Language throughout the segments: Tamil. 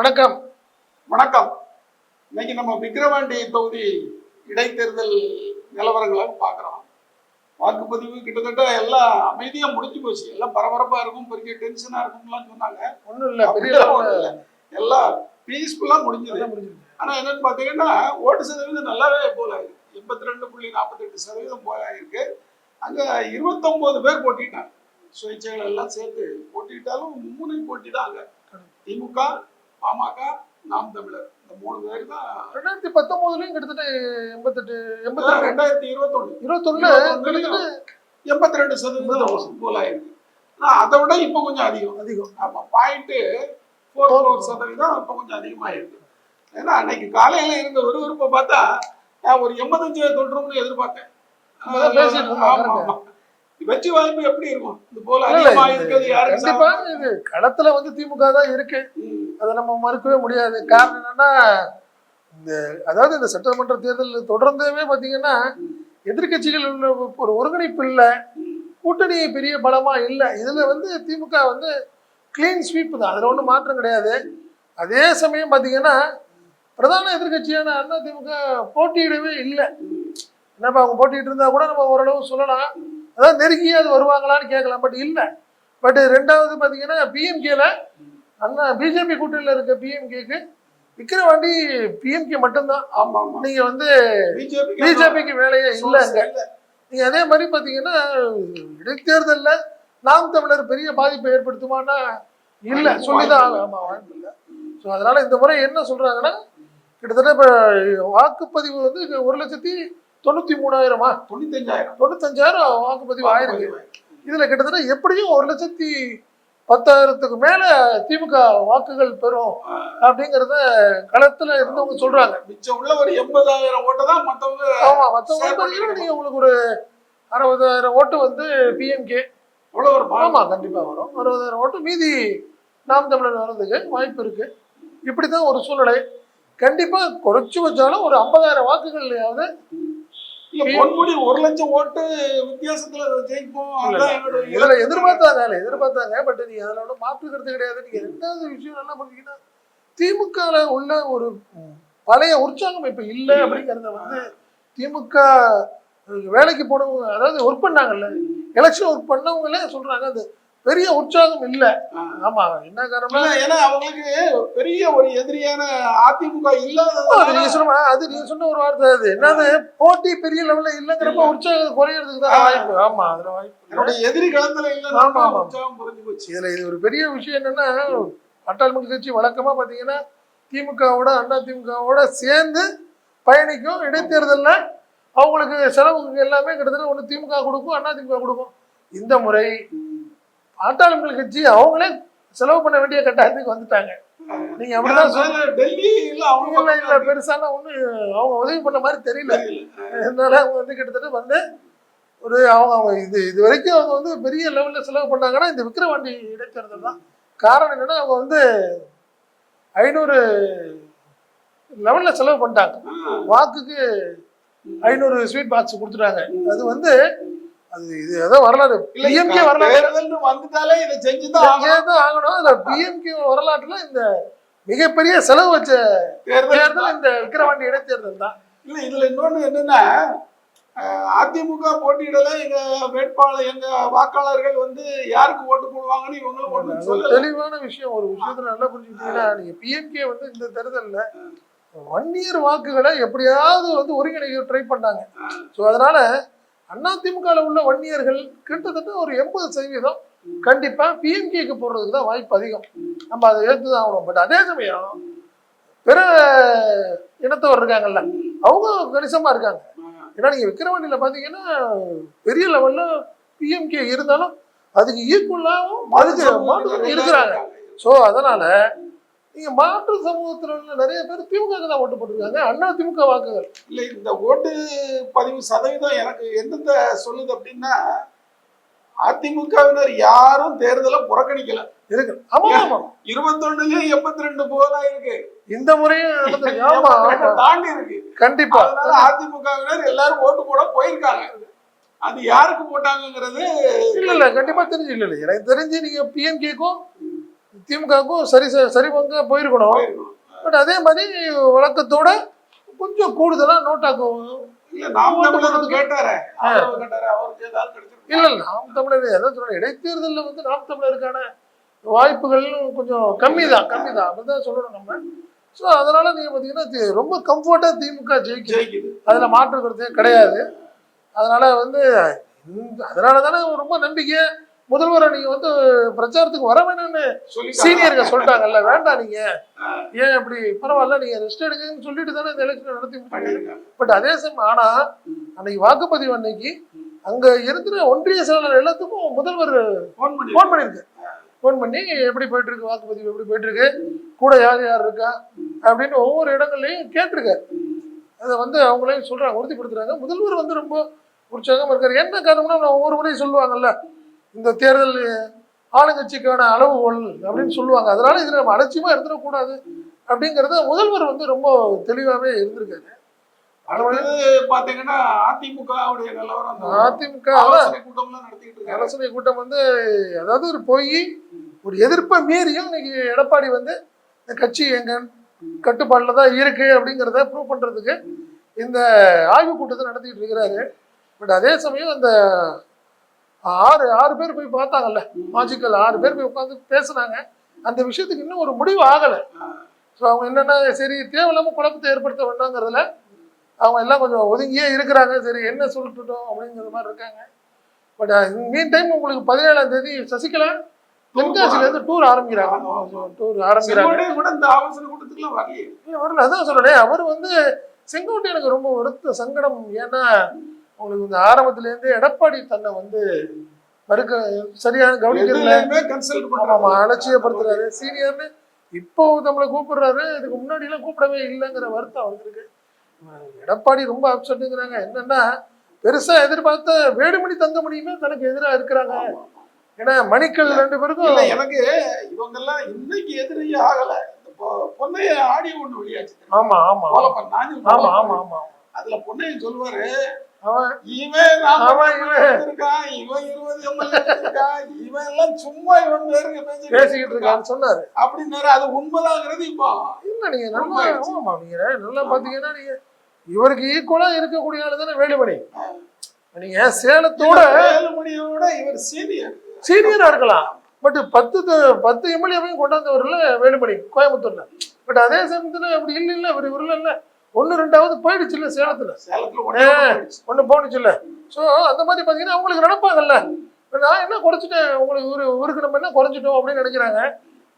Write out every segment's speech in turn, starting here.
வணக்கம். வணக்கம். இன்னைக்கு நம்ம விக்கிரவாண்டி தொகுதி இடைத்தேர்தல் நிலவரங்களை பார்க்குறோம். வாக்குப்பதிவு கிட்டத்தட்ட எல்லாம் அமைதியா முடிஞ்சு போச்சு. எல்லாம் பரபரப்பா இருக்கும் பெரிய டென்ஷனா இருக்கும்லாம் சொன்னாங்க. ஒண்ணும் இல்ல பெரிய ஒண்ணும் இல்ல. எல்லாம் பீஸ்ஃபுல்லா முடிஞ்சது. அளவுல முடிஞ்சிருக்கு. ஆனா என்னன்னு பாத்தீங்கன்னா ஓட்டு சதவீதம் நல்லாவே போல எண்பத்தி ரெண்டு புள்ளி நாற்பத்தெட்டு சதவீதம் போயிருக்கு. அங்க இருபத்தொன்பது பேர் போட்டிட்டாங்க. சுயேட்சைகள் எல்லாம் சேர்த்து போட்டிட்டாலும் மும்முனை போட்டி தான் அங்க திமுக பாமக நாம் தமிழர். இந்த மூணு பேர் தான் ரெண்டாயிரத்தி பத்தொன்பதுலயும் கிட்டத்தட்ட எண்பத்தெட்டு எண்பத்தி ரெண்டாயிரத்தி இருபத்தொன்னு. இருபத்தொன்னுல கிட்டத்தட்ட எண்பத்தி ரெண்டு சதவீதம் போல இருக்கு ஆனா அதை விட இப்போ கொஞ்சம் அதிகம். அதிகம். ஆமா பாயிண்ட் ஃபோர் ஃபோர் சதவீதம் இப்போ கொஞ்சம் அதிகமா இருக்கு ஏன்னா அன்னைக்கு காலையில இருந்த விறுவிறுப்பை பார்த்தா நான் ஒரு எண்பத்தஞ்சு தொற்றும்னு எதிர்பார்த்தேன். வெற்றி வாய்ப்பு எப்படி இருக்கும்? இது போல இல்ல, இல்ல, அதிகமா இது இருக்கிறது? இது களத்துல வந்து திமுக தான் இருக்கு. அதை நம்ம மறுக்கவே முடியாது. காரணம் என்னன்னா இந்த அதாவது இந்த சட்டமன்ற தேர்தல் தொடர்ந்தவே பார்த்தீங்கன்னா எதிர்க்கட்சிகள் உள்ள ஒரு ஒருங்கிணைப்பு இல்லை. கூட்டணி பெரிய பலமா இல்லை. இதுல வந்து திமுக வந்து கிளீன் ஸ்வீப் தான். அதில் ஒன்றும் மாற்றம் கிடையாது. அதே சமயம் பார்த்தீங்கன்னா பிரதான எதிர்க்கட்சியான அண்ணா திமுக போட்டியிடவே இல்லை. என்னப்பா அவங்க போட்டிட்டு இருந்தால் கூட நம்ம ஓரளவு சொல்லலாம். அதாவது நெருங்கி அது வருவாங்களான்னு கேட்கலாம். பட் இல்லை. பட் ரெண்டாவது பார்த்தீங்கன்னா பிஎம்கேல அண்ணா பிஜேபி கூட்டணியில் இருக்க பிஎம்கேக்கு விக்கிரவாண்டி பிஎம்கே மட்டும்தான். ஆமா ஆமா நீங்க வந்து பிஜேபி பிஜேபிக்கு வேலையே இல்லை. அங்க நீங்க அதே மாதிரி பார்த்தீங்கன்னா இடைத்தேர்தல்ல நாம் தமிழர் பெரிய பாதிப்பை ஏற்படுத்துமானா இல்ல. சொல்லிதான் இல்லை. ஆமா வாய்ப்பு இல்லை. ஸோ அதனால இந்த முறை என்ன சொல்றாங்கன்னா கிட்டத்தட்ட இப்போ வாக்குப்பதிவு வந்து ஒரு லட்சத்தி தொண்ணூத்தி மூணாயிரமா? தொண்ணூத்தஞ்சாயிரம். தொண்ணூத்தஞ்சாயிரம் வாக்குப்பதிவு ஆயிருக்கு. இதுல கிட்டத்தட்ட எப்படியும் ஒரு லட்சத்தி பத்தாயிரத்துக்கு மேல திமுக வாக்குகள் பெறும் அப்படிங்கறத களத்துல இருந்தவங்க சொல்றாங்க. மிச்சம் உள்ள ஒரு எண்பதாயிரம் ஓட்டை தான் மத்தவங்க ஆமா பாத்தீங்கன்னா நீங்க உங்களுக்கு ஒரு அறுபதாயிரம் ஓட்டு வந்து பிஎம்கே அவ்வளவு ஒரு ஆமா கண்டிப்பா வரும். அறுபதாயிரம் ஓட்டு மீதி நாம் தமிழர் வர்றதுக்கு வாய்ப்பு இருக்கு. இப்படிதான் ஒரு சூழ்நிலை. கண்டிப்பா குறைச்சு வச்சாலும் ஒரு ஐம்பதாயிரம் வாக்குகள்லயாவது பொன்முடி ஒரு லட்சம் ஓட்டு வித்தியாசத்துல ஜெயிப்போம். இதுல. எதிர்பார்த்தாங்க இல்ல, எதிர்பார்த்தாங்க பட் நீங்க அதுல ஒன்றும் மாற்றுக்கிறது கிடையாது. நீங்க ரெண்டாவது விஷயம் நல்லா பண்ணீங்கன்னா திமுகல உள்ள ஒரு பழைய உற்சாகம் இப்ப இல்ல அப்படிங்கறத வந்து திமுக வேலைக்கு போனவங்க அதாவது ஒர்க் பண்ணாங்கல்ல எலெக்ஷன் ஒர்க் பண்ணவங்களே சொல்றாங்க அது. பெரிய உற்சாகம் இல்ல. ஆமா என்ன காரணம்னா இல்ல, ஏன்னா அவங்களுக்கு பெரிய ஒரு எதிரியான அதிமுக சொன்ன அது நீங்க சொன்ன ஒரு வார்த்தை அது. என்னது? போட்டி பெரிய லெவல்ல இல்லங்கிறப்ப உற்சாகம் குறையறதுக்கு தான் வாய்ப்பு. ஆமா அதுல வாய்ப்பு இல்ல. எதிரி களத்துல இல்லைன்னா ஆமா. உற்சாகம் குறைஞ்சு போச்சு. இதுல இது ஒரு பெரிய விஷயம் என்னன்னா பாட்டாளி கட்சி வழக்கமா பாத்தீங்கன்னா திமுகவோட அண்ணா திமுகவோட சேர்ந்து பயணிக்கும் இடைத்தேர்தல்ல அவங்களுக்கு செலவுக்கு எல்லாமே கிட்டத்தட்ட ஒண்ணு திமுக கொடுக்கும் அண்ணா திமுக கொடுக்கும். இந்த முறை பாட்டாளி மக்கள் கட்சி அவங்களே செலவு பண்ண வேண்டிய கட்டாயத்துக்கு வந்துட்டாங்க. நீங்க அப்படிதான் சொல்ல டெல்லி இல்ல அவங்க இல்ல பெருசான ஒண்ணு அவங்க உதவி பண்ண மாதிரி தெரியல. அதனால அவங்க வந்து கிட்டத்தட்ட வந்து ஒரு அவங்க அவங்க இது இது வரைக்கும் அவங்க வந்து பெரிய லெவல்ல செலவு பண்ணாங்கன்னா இந்த விக்கிரவாண்டி இடைத்தேர்தல் தான். காரணம் என்னன்னா அவங்க வந்து ஐநூறு லெவல்ல செலவு பண்ணிட்டாங்க. வாக்குக்கு ஐநூறு ஸ்வீட் பாக்ஸ் கொடுத்துட்டாங்க. அது வந்து அது இது ஏதோ வரலாறு. பிஎம்கே வரலாறு. வந்துட்டாலே இதை செஞ்சுதான் ஆகணும். தான் ஆகணும். அந்த பிஎம்கே வரலாற்றுல இந்த மிகப்பெரிய செலவு வச்ச தேர்தல் இந்த விக்கிரவாண்டி இடைத்தேர்தல் தான். இல்ல இதுல இன்னொன்னு என்னன்னா அதிமுக போட்டியிடல எங்க வேட்பாளர் எங்க வாக்காளர்கள் வந்து யாருக்கு ஓட்டு போடுவாங்கன்னு இவங்களும் சொல்லல. தெளிவான விஷயம். ஒரு விஷயத்துல நல்லா புரிஞ்சுக்கிட்டீங்கன்னா நீங்க பிஎம்கே வந்து இந்த தேர்தல்ல வன்னியர் வாக்குகளை எப்படியாவது வந்து ஒருங்கிணைக்க ட்ரை பண்ணாங்க. ஸோ அதனால அதிமுகவில் உள்ள வன்னியர்கள் கிட்டத்தட்ட ஒரு எண்பது சதவீதம் கண்டிப்பா பிஎம்கேக்கு போடுறதுக்கு தான் வாய்ப்பு அதிகம். நம்ம அதை ஏற்று தான் ஆகணும். பட் அதே சமயம் பிற இனத்தவர் இருக்காங்கல்ல அவங்க கணிசமா இருக்காங்க. ஏன்னா நீங்க விக்கிரவாண்டியில பாத்தீங்கன்னா பெரிய லெவல்ல பிஎம்கே இருந்தாலும் அதுக்கு ஈக்குவலாகவும் இருக்கிறாங்க. ஸோ அதனால நீங்க மாற்று சமூகத்துல உள்ள நிறைய பேர் திமுக தான் ஓட்டு போட்டிருக்காங்க. அண்ணா திமுக வாக்குகள். இல்ல இந்த ஓட்டு பதிவு சதவீதம் எனக்கு எந்தெந்த சொல்லுது அப்படின்னா அதிமுகவினர் யாரும் தேர்தலை புறக்கணிக்கல. இருக்கு. ஆமா ஆமா இருபத்தொன்னுலயும் எண்பத்தி ரெண்டு போல இருக்கு. இந்த முறையும் தாண்டி இருக்கு. கண்டிப்பா. அதனால அதிமுகவினர் எல்லாரும் ஓட்டு போட போயிருக்காங்க. அது யாருக்கு போட்டாங்கங்கிறது இல்ல இல்ல கண்டிப்பா தெரிஞ்சு இல்ல இல்ல. எனக்கு தெரிஞ்சு நீங்க பிஎம்கேக்கும் திமுகவுக்கும் சரி சரி பங்கா போயிருக்கணும். பட் அதே மாதிரி வழக்கத்தோட கொஞ்சம் கூடுதலா நோட்டாக்கும் இல்ல நாம் தமிழர் அதான் சொல்றேன் இடைத்தேர்தலில் வந்து நாம் தமிழருக்கான வாய்ப்புகள் கொஞ்சம் கம்மி தான் கம்மி தான் அப்படிதான் சொல்லணும் நம்ம. ஸோ அதனால நீங்க பாத்தீங்கன்னா தி- ரொம்ப கம்ஃபர்ட்டா திமுக ஜெயிக்குது. அதுல மாற்று கருத்தே கிடையாது. அதனால வந்து அதனால தானே ரொம்ப நம்பிக்கை முதல்வரை நீங்க வந்து பிரச்சாரத்துக்கு வர வேணும்னு சீனியருங்க சொல்லிட்டாங்கல்ல வேண்டாம் நீங்க. ஏன் இப்படி பரவாயில்ல நீங்க ரெஸ்ட் எடுங்கன்னு சொல்லிட்டு தானே இந்த எலெக்ஷன் நடத்தி பட் அதே சமயம் ஆனா அன்னைக்கு வாக்குப்பதிவு அன்னைக்கு அங்க இருக்கிற ஒன்றிய செயலாளர் எல்லாத்துக்கும் முதல்வர் போன் பண்ணி ஃபோன் பண்ணிருக்கு. ஃபோன் பண்ணி எப்படி போயிட்டு இருக்கு வாக்குப்பதிவு எப்படி போயிட்டு இருக்கு கூட யார் யார் இருக்கா அப்படின்னு ஒவ்வொரு இடங்கள்லையும் கேட்டிருக்காரு. அதை வந்து அவங்களையும் சொல்றாங்க உறுதிப்படுத்துறாங்க. முதல்வர் வந்து ரொம்ப உற்சாகமா இருக்காரு. என்ன காரணம்னா ஒவ்வொரு முறையும் சொல்லுவாங்கல்ல இந்த தேர்தல் ஆளுங்கட்சிக்கான அளவுகோல் அப்படின்னு சொல்லுவாங்க. அதனால இதுல நம்ம அலட்சியமா இருந்துடக்கூடாது அப்படிங்கறத முதல்வர் வந்து ரொம்ப தெளிவாவே இருந்திருக்காரு. பாத்தீங்கன்னா அதிமுகவுடைய நிலவரம் அதிமுக ஆலோசனை கூட்டம் வந்து அதாவது ஒரு போய் ஒரு எதிர்ப்பை மீறியும் இன்னைக்கு எடப்பாடி வந்து இந்த கட்சி எங்க கட்டுப்பாட்டில் தான் இருக்கு அப்படிங்கிறத ப்ரூவ் பண்றதுக்கு இந்த ஆய்வு கூட்டத்தை நடத்திட்டு இருக்கிறாரு. பட் அதே சமயம் அந்த ஆறு ஆறு பேர் போய் பார்த்தாங்கல்ல. மாஜிக்கல் ஆறு பேர் போய் உட்காந்து பேசுனாங்க. அந்த விஷயத்துக்கு இன்னும் ஒரு முடிவு ஆகலை. ஸோ அவங்க என்னன்னா சரி தேவையில்லாம குழப்பத்தை ஏற்படுத்த வேண்டாங்கிறதுல அவங்க எல்லாம் கொஞ்சம் ஒதுங்கியே இருக்கிறாங்க. சரி என்ன சொல்லிட்டோம் அப்படிங்கிற மாதிரி இருக்காங்க. பட் மீன் டைம் உங்களுக்கு பதினேழாம் தேதி சசிகலா தென்காசில இருந்து டூர் ஆரம்பிக்கிறாங்க. டூர் ஆரம்பிக்கிறாங்க. கூட இந்த ஆலோசனை கூட்டத்துக்குலாம் வரலையே. வரல. அதான் சொல்றேன் அவர் வந்து செங்கோட்டை எனக்கு ரொம்ப வருத்த சங்கடம். ஏன்னா உங்களுக்கு இந்த ஆரம்பத்துல இருந்து எடப்பாடி தன்னை வந்து மறுக்க சரியான கவனிக்கிறதுல அலட்சியப்படுத்துறாரு. சீனியர்னு இப்போ நம்மளை கூப்பிடுறாரு. இதுக்கு முன்னாடி எல்லாம் கூப்பிடவே இல்லைங்கிற வருத்தம் அவருக்கு. எடப்பாடி ரொம்ப அப்செட்டுங்கிறாங்க என்னன்னா பெருசா எதிர்பார்த்த வேலுமணி தங்கமணியுமே தனக்கு எதிரா இருக்கிறாங்க. ஏன்னா மணிக்கல் ரெண்டு பேருக்கும் இல்ல எனக்கு இவங்க எல்லாம் இன்னைக்கு எதிரியே ஆகல. பொன்னைய ஆடியோ ஒண்ணு வெளியாச்சு ஆமா ஆமா ஆமா. ஆமா ஆமா. அதுல பொன்னையன் சொல்லுவாரு பேசிக்கிட்டு இருக்கான்னு சொன்னாரு. அப்படின்னாரு. அது உண்மைதாங்கிறது இப்போ. இல்ல நீங்க நல்லா உண்மையாயிடுச்சு. ஆமா நீங்க நல்லா பாத்தீங்கன்னா நீங்க இவருக்கு ஈக்குவலா இருக்கக்கூடிய ஆளு தானே வேலுமணி. நீங்க சேலத்தோட வேலுமணியோட இவர் சீனியர் சீனியரா இருக்கலாம். பட் பத்து பத்து எம்எல்ஏவையும் கொண்டாந்தவர்ல வேலுமணி கோயம்புத்தூர்ல. பட் அதே சமயத்துல அப்படி இல்ல இல்ல இவர் இவர்ல இல்ல. ஒன்னு ரெண்டாவது போயிடுச்சு இல்ல சேலத்துல. சேலத்துல. ஒண்ணு போனுச்சு இல்ல சோ அந்த மாதிரி பாத்தீங்கன்னா அவங்களுக்கு நினைப்பாங்கல்ல. நான் என்ன குறைச்சிட்டேன்? உங்களுக்கு இவரு இவருக்கு நம்ம என்ன குறைச்சிட்டோம் அப்படின்னு நினைக்கிறாங்க.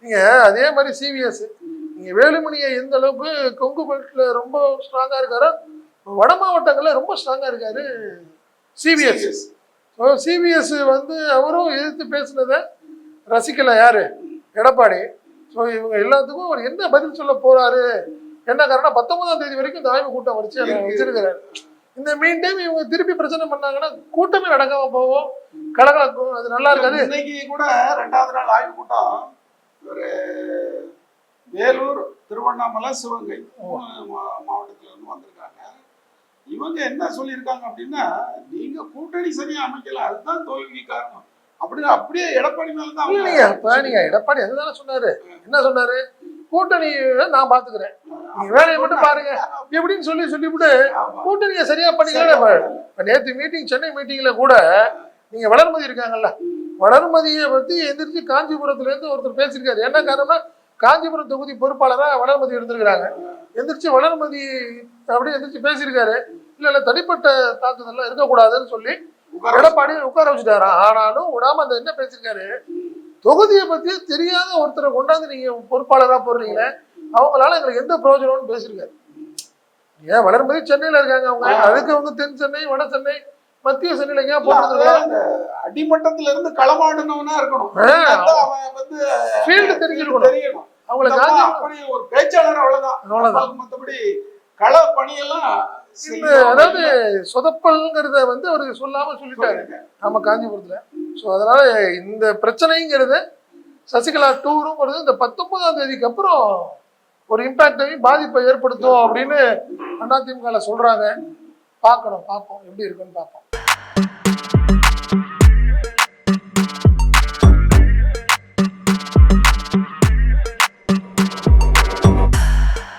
நீங்க அதே மாதிரி சிவிஎஸ் நீங்க வேலுமணியை எந்த அளவுக்கு கொங்கு பெல்ட்ல ரொம்ப ஸ்ட்ராங்கா இருக்காரோ வட மாவட்டங்கள்ல ரொம்ப ஸ்ட்ராங்கா இருக்காரு Serious. ஸோ சிபிஎஸ் வந்து அவரும் எதிர்த்து பேசுனதை ரசிக்கல யாரு? எடப்பாடி. ஸோ இவங்க எல்லாத்துக்கும் அவர் என்ன பதில் சொல்ல போறாரு? என்ன காரணம் பத்தொன்பதாம் தேதி வரைக்கும் இந்த ஆய்வு கூட்டம் வச்சு. வச்சிருக்கிறாரு. இந்த மீன் டைம் இவங்க திருப்பி பிரச்சனை பண்ணாங்கன்னா கூட்டமே நடக்காம போகும். கலகலக்கும் அது நல்லா இருக்காது. இன்னைக்கு கூட ரெண்டாவது நாள் ஆய்வு கூட்டம். ஒரு வேலூர் திருவண்ணாமலை சிவகங்கை மாவட்டத்துல இருந்து வந்திருக்காங்க. இவங்க என்ன சொல்லியிருக்காங்க அப்படின்னா நீங்க கூட்டணி சரியா அமைக்கல அதுதான் தோல்விக்கு காரணம். அப்படி அப்படியே எடப்பாடி மேல தான் அவங்க இல்லையா இப்ப நீங்க எடப்பாடி அதுதானே சொன்னாரு. என்ன சொன்னாரு? கூட்டணி நான் பாத்துக்கிறேன் நீங்க வேலையை மட்டும் பாருங்க. எப்படின்னு சொல்லி சொல்லிவிட்டு கூட்டணியை சரியா பண்ணிக்கலாம் நேற்று மீட்டிங் சென்னை மீட்டிங்ல கூட நீங்க வளர்மதி இருக்காங்கல்ல. வளர்மதியை பத்தி எந்திரிச்சு காஞ்சிபுரத்துல இருந்து ஒருத்தர் பேசியிருக்காரு. என்ன காரணம்னா காஞ்சிபுரம் தொகுதி பொறுப்பாளராக வளர்மதி இருந்திருக்கிறாங்க. எந்திரிச்சு வளர்மதி அப்படியே எந்திரிச்சு பேசியிருக்காரு. இல்ல இல்ல தனிப்பட்ட தாக்குதல்லாம் இருக்கக்கூடாதுன்னு சொல்லி எடப்பாடி உட்கார வச்சுட்டாரா? ஆனாலும் விடாம அந்த என்ன பேசியிருக்காரு? தொகுதியை பத்தி தெரியாத ஒருத்தரை கொண்டாந்து நீங்க பொறுப்பாளரா போடுறீங்களே அவங்களால எங்களுக்கு எந்த பிரயோஜனம்னு பேசியிருக்காரு ஏன் வளர்மதி சென்னையில இருக்காங்க அவங்க? அதுக்கு அவங்க தென் சென்னை வட சென்னை மத்திய சென்னையில எங்கேயா அந்த அடிமட்டத்துல இருந்து களமாடினவனா இருக்கணும். அவன் வந்து ஃபீல்டு தெரிஞ்சிருக்கணும். தெரியணும். அவங்கள இந்த காஞ்சி அம்மா அப்படி ஒரு பேச்சாளர் அவ்வளவுதான். அவ்வளவுதான். அவங்களுக்கு மத்தபடி கள பணியெல்லாம் அதாவது சொதப்பல்ங்கிறத வந்து அவருக்கு சொல்லாம சொல்லிட்டாரு. நம்ம காஞ்சிபுரத்துல. ஸோ அதனால் இந்த பிரச்சனைங்கிறது சசிகலா டூரும் வருது. இந்த பத்தொன்பதாம் தேதிக்கு அப்புறம் ஒரு இம்பேக்டையும் பாதிப்பை ஏற்படுத்தும் அப்படின்னு அதிமுகவில் சொல்கிறாங்க பார்க்கணும் பார்ப்போம். எப்படி இருக்குன்னு பார்ப்போம்.